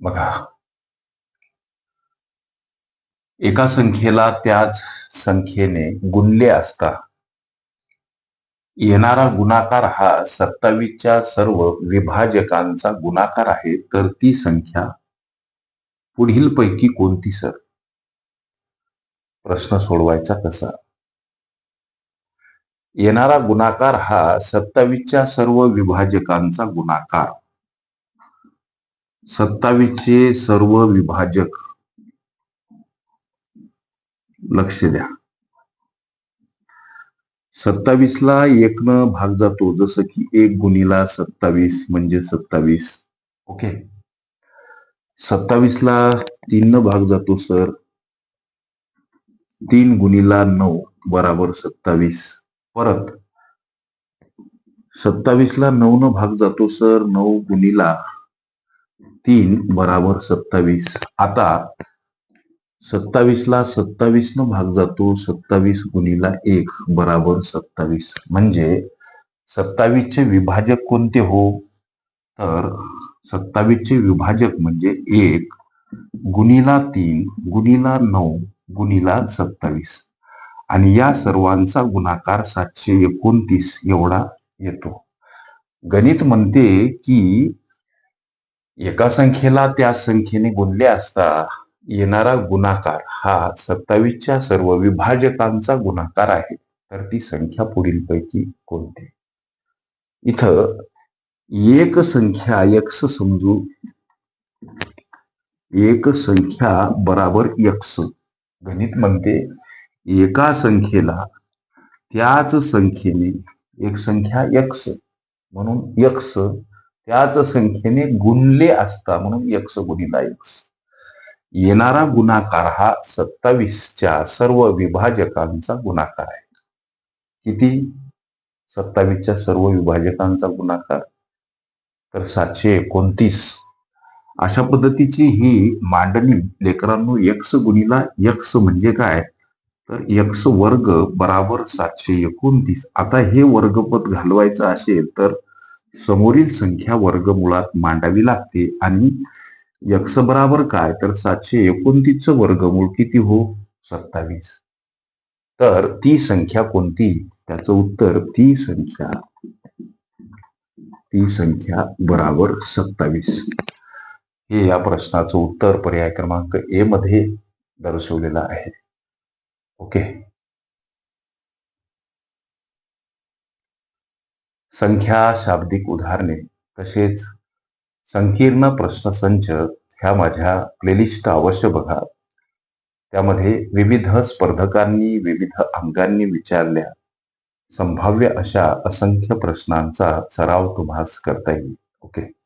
बघा. एका संख्येला त्याच संख्येने गुणले असता येणारा गुणाकार हा सत्तावीसच्या सर्व विभाजकांचा गुणाकार आहे तर ती संख्या पुढील पैकी कोणती सर? प्रश्न सोडवायचा कसा? येणारा गुणाकार हा सत्तावीसच्या सर्व विभाजकांचा गुणाकार. सत्तावीसचे सर्व विभाजक. लक्ष द्या. सत्तावीसला एकनं भाग जातो जसं की एक गुणीला सत्तावीस म्हणजे सत्तावीस. ओके? सत्तावीसला तीन भाग जातो सर. तीन गुणीला नऊ बराबर सत्तावीस. परत. सत्तावीसला नऊ न भाग जातो सर. नऊ गुणीला तीन बराबर सत्तावीस. आता सत्तावीसला सत्तावीस न भाग जातो सत्तावीस गुणीला एक बराबर सत्तावीस. म्हणजे सत्तावीसचे विभाजक कोणते हो? तर सत्तावीसचे विभाजक म्हणजे एक गुणीला तीन गुणीला नऊ गुणीला सत्तावीस. आणि या सर्वांचा गुणाकार सातशे एकोणतीस एवढा येतो. गणित म्हणते की एका संख्येला त्या संख्येने गुणले असता येणारा गुणाकार हा सत्तावीसच्या सर्व विभाजकांचा गुणाकार आहे. तर ती संख्या पुढील पैकी कोणती? इथं एक संख्या यक्ष समजू. एक संख्या बराबर यक्स गणित म्हणते एका संख्येला त्याच संख्येने एक संख्या यक्स म्हणून यक्स त्याच संख्येने गुणले असता म्हणून यक्ष गुणीला यक्ष. येणारा गुणाकार हा सत्तावीसच्या सर्व विभाजकांचा गुणाकार आहे. किती? सत्तावीसच्या सर्व विभाजकांचा गुणाकार. तर सातशे एकोणतीस. अशा पद्धतीची ही मांडणी लेकरांनो यक्ष गुणीला यक्ष म्हणजे काय? तर यक्ष वर्ग बराबर सातशे एकोणतीस. आता हे वर्गपद घालवायचं असेल तर समोरील संख्या वर्गमुळात मांडावी लागते. आणि यक्स बराबर काय? तर सातशे एकोणतीसचं वर्गमूळ किती हो? सत्तावीस. तर ती संख्या कोणती? त्याचं उत्तर ती संख्या ती संख्या बराबर सत्तावीस. हे या प्रश्नाचं उत्तर पर्याय क्रमांक ए मध्ये दर्शवलेलं आहे. ओके? संख्या शाब्दिक उदाहरणे तसेच संकीर्ण प्रश्नसंच ह्या माझ्या प्लेलिस्ट अवश्य बघा. त्यामध्ये विविध स्पर्धकांनी विविध अंगांनी विचारल्या. संभाव्य अशा असंख्य प्रश्नांचा सराव तुम्हास करता येईल. ओके?